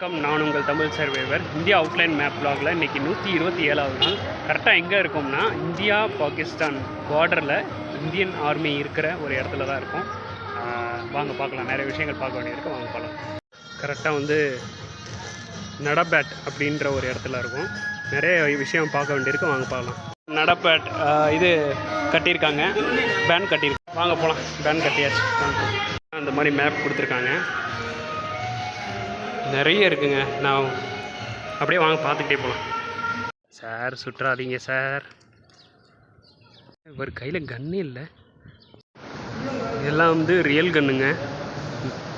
வணக்கம். நான் உங்கள் Tamil surveyor. India outline map பிளாகில் இன்றைக்கி நூற்றி இருபத்தி ஏழாவது நாள். கரெக்டாக எங்கே இருக்கோம்னா இந்தியா பாகிஸ்தான் பார்டரில் இந்தியன் ஆர்மி இருக்கிற ஒரு இடத்துல தான் இருக்கும். வாங்க பார்க்கலாம். நிறைய விஷயங்கள் பார்க்க வேண்டியிருக்கு. வாங்க பார்க்கலாம். கரெக்டாக வந்து நடபேட் அப்படின்ற ஒரு இடத்துல இருக்கும். நிறைய விஷயம் பார்க்க வேண்டியிருக்கு. வாங்க பார்க்கலாம். நடபேட் இது கட்டியிருக்காங்க. பேன் கட்டியிருக்கு. வாங்க போகலாம் பேன் கட்டியாச்சு. அந்த மாதிரி மேப் கொடுத்துருக்காங்க. நிறைய இருக்குங்க. நான் அப்படியே வாங்க பார்த்துக்கிட்டே போகலாம் சார் சுற்றாதீங்க சார். இவர் கையில் கன்னே இல்லை. இதெல்லாம் வந்து ரியல் கன்னுங்க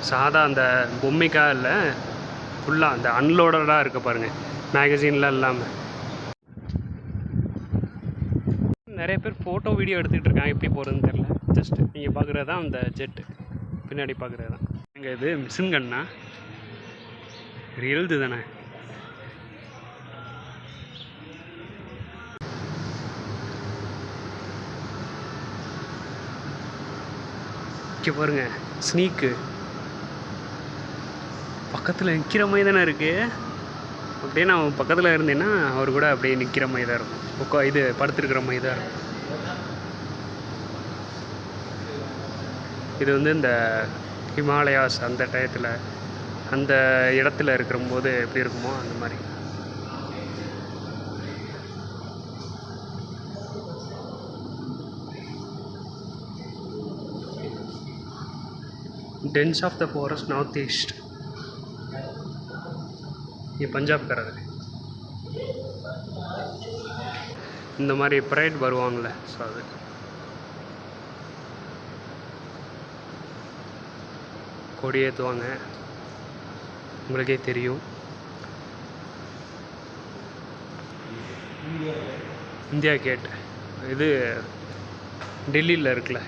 சாதா அந்த பொம்மைக்கா இல்லை ஃபுல்லாக அந்த அன்லோடடாக இருக்க பாருங்கள் மேகசின்லாம் இல்லாமல் நிறைய பேர் ஃபோட்டோ வீடியோ எடுத்துகிட்டு இருக்காங்க. எப்படி போகிறதுன்னு தெரில ஜஸ்ட் நீங்கள் பார்க்குறது தான் அந்த ஜெட்டு பின்னாடி பார்க்குறது தான் எங்கள் இது மிஷின் கன்னா ரியல்து தானே? இங்கே பாருங்க ஸ்னீக்கு பக்கத்தில் நிற்கிற மாதிரி தானே இருக்குது அப்படியே நான் பக்கத்தில் இருந்தேன்னா அவர் கூட அப்படியே நிற்கிற மாதிரி தான் இருக்கும். உட்கா இது படுத்துருக்கிற மாதிரி தான் இருக்கும். இது வந்து இந்த ஹிமாலயாஸ் அந்த டயத்தில் அந்த இடத்துல இருக்கிறம்போது எப்படி இருக்குமோ அந்த மாதிரி. Dense of the forest north east ये பஞ்சாப்காரர் இந்த மாதிரி ப்ரைட் வருவாங்களே ஸோ அது. கொடியேற்றுவாங்க உங்களுக்கே தெரியும். இந்தியா கேட் இது டெல்லியில் இருக்குல்ல.